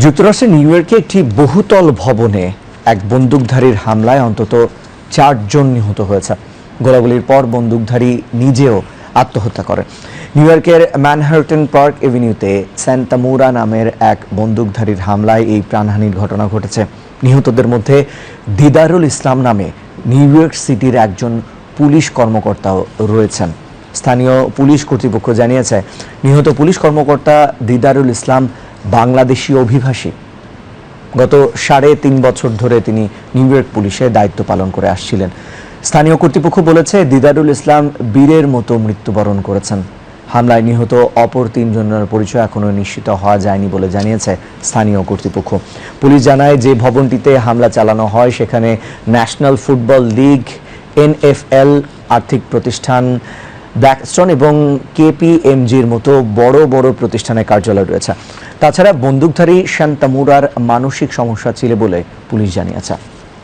যুক্তরাষ্ট্রের নিউ ইয়র্কে একটি বহুতল ভবনে এক বন্দুকধারীর হামলায় অন্তত চারজন নিহত হয়েছে। গোলাগুলির পর বন্দুকধারী নিজেও আত্মহত্যা করেন নিউ ইয়র্কের ম্যানহার্টেন পার্ক এভিনিউতে স্যান্তামুরা নামের এক বন্দুকধারীর হামলায় এই প্রাণহানির ঘটনা ঘটেছে। নিহতদের মধ্যে দিদারুল ইসলাম নামে নিউ ইয়র্ক সিটির একজন পুলিশ কর্মকর্তাও রয়েছেন। স্থানীয় পুলিশ কর্তৃপক্ষ জানিয়েছে, নিহত পুলিশ কর্মকর্তা দিদারুল ইসলাম বাংলাদেশি অভিবাসী। গত সাড়ে তিন বছর ধরে তিনি নিউ ইয়র্ক পুলিশে দায়িত্ব পালন করে আসছিলেন। স্থানীয় কর্তৃপক্ষ বলেছে, দিদারুল ইসলাম বীরের মতো মৃত্যুবরণ করেছেন। হামলায় নিহত অপর তিনজনের পরিচয় এখনও নিশ্চিত হওয়া যায়নি বলে জানিয়েছে স্থানীয় কর্তৃপক্ষ। পুলিশ জানায়, যে ভবনটিতে হামলা চালানো হয়, সেখানে ন্যাশনাল ফুটবল লিগ এনএফএল আর্থিক প্রতিষ্ঠান ব্ল্যাকস্টোন এবং কেপিএমজির মতো বড় বড় প্রতিষ্ঠানের কার্যালয় রয়েছে। তাছাড়া বন্দুকধারী শান্তামুরার মানসিক সমস্যা ছিল বলে পুলিশ জানিয়েছে।